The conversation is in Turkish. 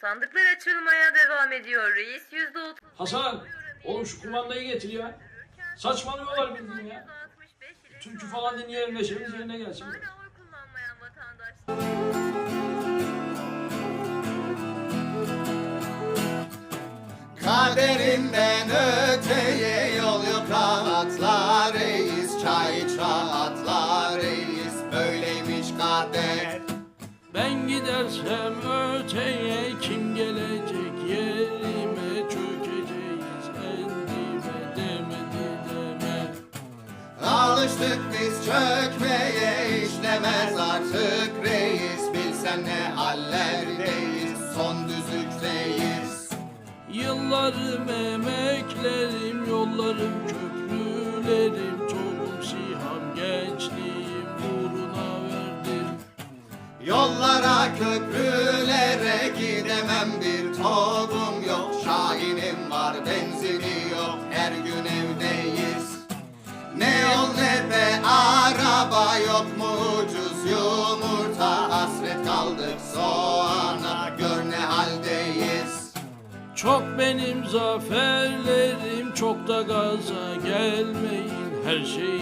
Sandıklar açılmaya devam ediyor. Reis %30. Hasan, oğlum şu kumandayı getir ya. Saçmalıyorlar bildiğin ya. Türkü falan dinleyelim neşemiz yerine gelsin. Hala oy kullanmayan vatandaşlar. Kaderinden öteye yol yok rahatla reis Çay iç rahatla reis Böyleymiş kader Ben gidersem öteye kim gelecek? Yerime çökeceğiz endime demedi deme. Alıştık biz çökmeye işlemez artık reis. Bilsen ne hallerdeyiz son düzlükteyiz. Yıllarım emeklerim yollarım köprülerim Yollara köprülere gidemem. Bir togum yok Şahinim var benzini yok. Her gün evdeyiz. Ne yol ne de araba yok. Mu ucuz yumurta Hasret kaldık soğana. Gör ne haldeyiz. Çok benim zaferlerim çok da gaza gelmeyin. Her bekleyin